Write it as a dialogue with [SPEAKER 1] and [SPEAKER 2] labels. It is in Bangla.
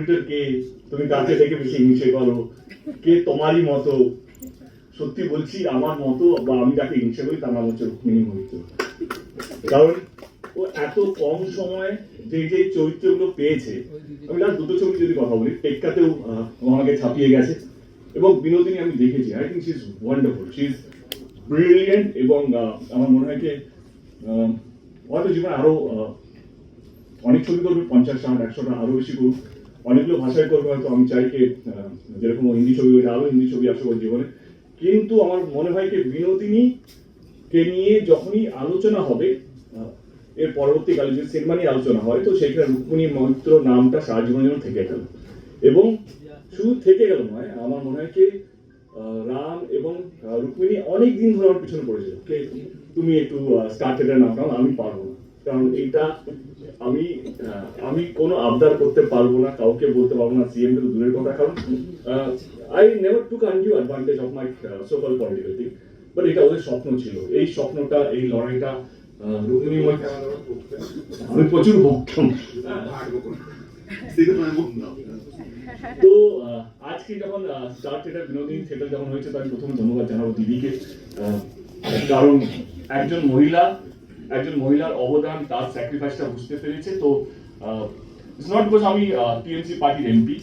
[SPEAKER 1] কম্পিউটার কে তুমি কাকে দেখে বেশি হিংসে করো, কে তোমারই মতো। সত্যি বলছি, আমার মতো বা আমি যাকে হিংসে করি, তার নাম হচ্ছে রুক্মিণী মহিত কারণ ও এত কম সময়ে যে যে চরিত্রগুলো পেয়েছে, আমি লাস্ট দুটো ছবি যদি কথা বলি, টেক্কাতেও আমাকে ছাপিয়ে গেছে। এবং বিনোদিনী আমি দেখেছি I think she is wonderful she is brilliant এবং আমার মনে হয় যে হয়তো জীবনে আরও অনেক ছবি করবে, পঞ্চাশ ষাট, একশোটা, আরও বেশি করুক। অনেকগুলো ভাষায় করবে হয়তো আমি চাই কি যেরকম হিন্দি ছবি হয়েছে আরও হিন্দি ছবি আসবে জীবনে। কিন্তু আমার মনে হয় কি বিনোদিনী কে নিয়ে যখনই আলোচনা হবে এর পরবর্তীকালে যদি সিনেমা নিয়ে আলোচনা হয়, তো সেখানে রুক্মিণী মৈত্র নামটা সারা জীবনের জন্য থেকে গেল। এবং শুধু থেকে গেল নয়, আমার মনে হয় কি রাম এবং রুক্মিণী অনেক দিন ধরে আমার পিছনে পড়েছিল। তুমি একটু স্টার থিয়েটার নাম নাও আমি পারব না। কারণ এইটা আমি আমি কোনো আবদার করতে পারব না, কাউকে বলতে পারব না সিএম তো দূরের কথা, কারণ I never took undue advantage of my so called political thing but এটা ওদের স্বপ্ন ছিল। এই স্বপ্নটা, এই লড়াইটা রুক্মিণী আমি প্রচুর বকতাম তো আজকে যখন স্টার থিয়েটার বিনোদিনী থিয়েটার যখন হয়েছে তার প্রথমে ধন্যবাদ জানাব দিদিকে। কারণ একজন মহিলা একজন মহিলার অবদান, তার স্যাক্রিফাইসটা বুঝতে পেরেছে। তো ইটস নট বিকজ আমি টিএমসি পার্টির এমপি